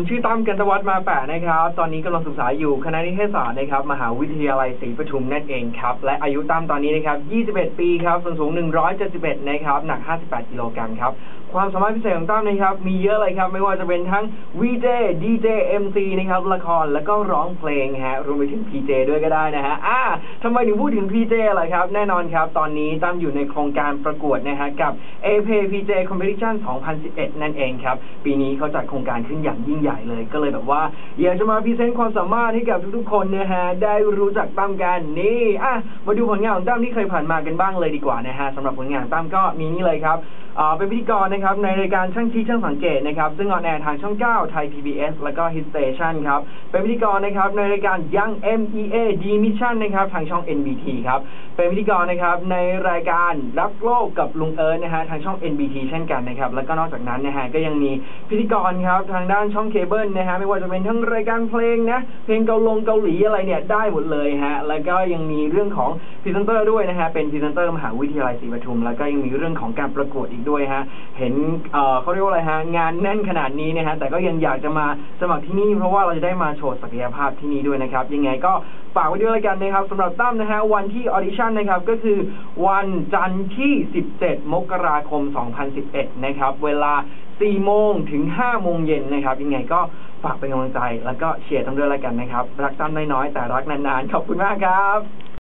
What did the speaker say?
ผมชื่อตั้มกันตวัฒน์มาแปะนะครับ ตอนนี้กำลังศึกษาอยู่คณะนิเทศศาสตร์นะครับ มหาวิทยาลัยศรีปทุมนั่นเองครับ และอายุตั้มตอนนี้นะครับ 21 ปีครับส่วนสูง 171 นะครับ หนัก 58 กิโลกรัมครับความสามารถพิเศษของตั้มนะครับ มีเยอะเลยครับ ไม่ว่าจะเป็นทั้ง VJ DJ MC นะครับ ละคร แล้วก็ร้องเพลงฮะ รวมไปถึง PJ ด้วยก็ได้นะฮะ อ่าทำไมถึงพูดถึง PJ ล่ะครับ แน่นอนครับ ตอนนี้ตั้มอยู่ในโครงการประกวดนะฮะ กับ AP PJ Competition 2011 นั่นเองครับ ปีนี้เขาจัดโครงการขึ้นอย่างยิ่งใหญ่เลย ก็เลยแบบว่า อยากจะมาพรีเซนต์ความสามารถให้กับทุกๆ คนนะฮะ ได้รู้จักตั้มกันนี่ อะ มาดูผลงานของตั้มที่เคยผ่านมากันบ้างเลยดีกว่านะฮะสำหรับผลงานตั้มก็มีนี่เลยครับ เป็นพิธีกรนะครับในรายการช่างชี้ช่างสังเกตนะครับซึ่งออนแอร์ทางช่อง 9 ไทย PBS แล้วก็ Hit Station ครับเป็นพิธีกรนะครับในรายการ Young MEA D Mission นะครับทางช่อง NBT ครับเป็นพิธีกรนะครับในรายการรักโลกกับลุงเอิร์ธนะฮะทางช่อง NBT เช่นกันนะครับแล้วก็นอกจากนั้นนะฮะก็ยังมีพิธีกรครับทางด้านช่องเคเบิลนะฮะไม่ว่าจะเป็นทั้งรายการเพลงนะเพลงเกาลงเกาหลีอะไรเนี่ยได้หมดเลยฮะแล้วก็ยังมีเรื่องของ รีเซนเตอร์ด้วยนะฮะเป็นพรีเซนเตอร์มหาวิทยาลัยศรีปทุม แล้วก็ยังมีเรื่องของการประกวดอีกด้วยฮะเห็นเอ่อเขาเรียกว่าอะไรฮะงานแน่นขนาดนี้นะฮะแต่ก็ยังอยากจะมาสมัครที่นี่เพราะว่าเราจะได้มาโชว์ศักยภาพที่นี่ด้วยนะครับ ยังไงก็ฝากไว้ด้วยแล้วกันนะครับสำหรับตั้มนะฮะวันที่ออดิชั่นนะครับก็คือวันจันทร์ที่ 17 มกราคม 2011 นะครับ เวลา 4 โมงถึง 5 โมงเย็นนะครับ ยังไงก็ฝากเป็นกำลังใจ แล้วก็เชียร์ตั้มด้วยแล้วกันนะครับ รักตั้มน้อยๆ แต่รักนานๆ ขอบคุณมากครับ